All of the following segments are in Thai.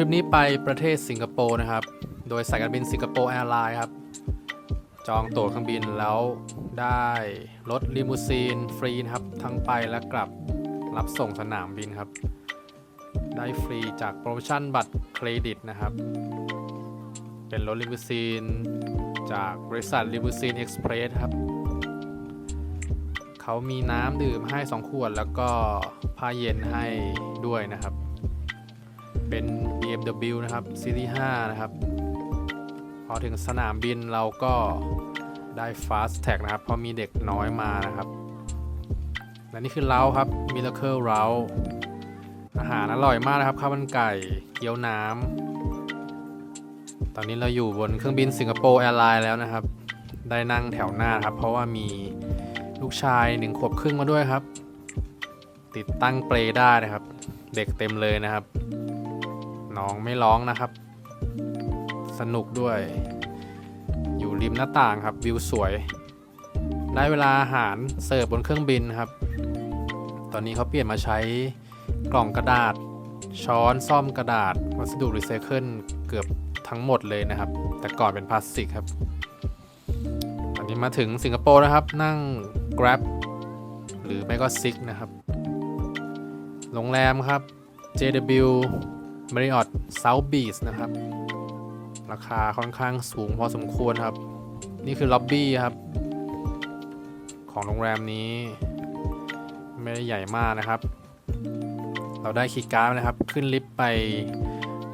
ริปนี้ไปประเทศสิงคโปร์นะครับ โดยสายการบินสิงคโปร์แอร์ไลน์ครับ จองตั๋วเครื่องบินแล้วได้รถลิมูซีนฟรีนะครับ ทั้งไปและกลับรับส่งสนามบินครับ ได้ฟรีจากโปรโมชั่นบัตรเครดิตนะครับ เป็นรถลิมูซีนจากบริษัทลิมูซีนเอ็กซ์เพรสครับเขามีน้ำดื่มให้ 2 ขวด แล้วก็ผ้าเย็นให้ด้วยนะครับ เป็น BMW นะครับซีรีส์5นะครับ พอถึงสนามบินเราก็ได้ Fast Tag นะครับ เพราะมีเด็กน้อยมานะครับ และนี่คือเราครับ Miracle เราอาหารอร่อยมากนะครับข้าวมันไก่เกี๊ยวน้ำตอนนี้เราอยู่บนเครื่องบินสิงคโปร์แอร์ไลน์แล้วนะครับ ได้นั่งแถวหน้าครับ เพราะว่ามีลูกชายหนึ่งขวบครึ่งมาด้วยครับ ติดตั้งเปลได้นะครับ เด็กเต็มเลยนะครับ น้องไม่ร้องนะครับ สนุกด้วย อยู่ริมหน้าต่างครับวิวสวย ได้เวลาอาหารเสิร์ฟบนเครื่องบินครับ ตอนนี้เขาเปลี่ยนมาใช้กล่องกระดาษ ช้อนซ่อมกระดาษ วัสดุรีไซเคิลเกือบทั้งหมดเลยนะครับ แต่ก่อนเป็นพลาสติกครับ ตอนนี้มาถึงสิงคโปร์นะครับ นั่ง Grab หรือไม่ก็ Six นะครับ โรงแรมครับ JW Marriott South Beach นะครับ ราคาค่อนข้างสูงพอสมควรครับ นี่คือล็อบบี้ครับ ของโรงแรมนี้ ไม่ได้ใหญ่มากนะครับ เราได้คีย์การ์ดนะครับ ขึ้นลิฟต์ไป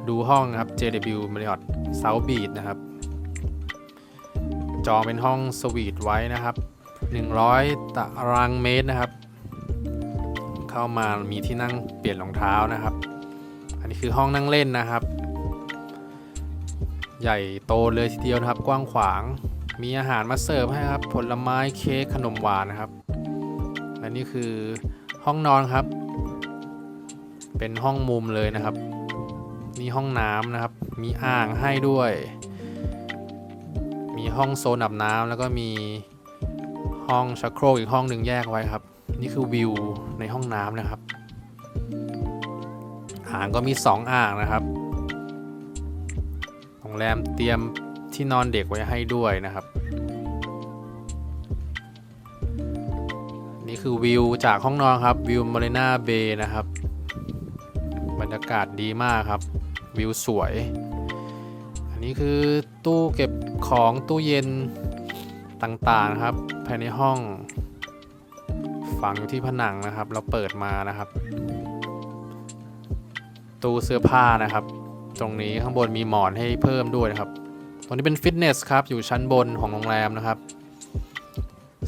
ดูห้องครับ JW Marriott South Beach นะครับ จองเป็นห้องสวีทไว้นะครับ 100 ตารางเมตรนะครับ เข้ามามีที่นั่งเปลี่ยนรองเท้านะครับ อันนี้คือห้องนั่งเล่นนะครับ ใหญ่โตเลยทีเดียวนะครับ กว้างขวาง มีอาหารมาเสิร์ฟให้ครับ ผลไม้เค้กขนมหวานนะครับ และนี่คือห้องนอนครับ เป็นห้องมุมเลยนะครับ นี่ห้องน้ำนะครับ มีอ่างให้ด้วย มีห้องโซนอาบน้ำแล้วก็มีห้องชักโครกอีกห้องหนึ่งแยกไว้ครับ นี่คือวิวในห้องน้ำนะครับ อ่างก็มี 2 อ่างนะครับ โรงแรมเตรียมที่นอนเด็กไว้ให้ด้วยนะครับ นี่คือวิวจากห้องนอนครับ วิวมารีนาเบย์นะครับ บรรยากาศดีมากครับ วิวสวย อันนี้คือตู้เก็บของตู้เย็นต่างๆนะครับ ภายในห้องฝังอยู่ที่ผนังนะครับ เราเปิดมานะครับ ตู้เสื้อผ้านะครับ ตรงนี้ข้างบนมีหมอนให้เพิ่มด้วยนะครับ ตรงนี้เป็นฟิตเนสครับ อยู่ชั้นบนของโรงแรมนะครับ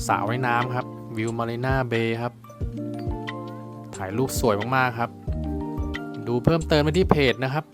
สระว่ายน้ำครับ วิวมารีนาเบย์ครับ ถ่ายรูปสวยมากๆครับ ดูเพิ่มเติมไปที่เพจนะครับ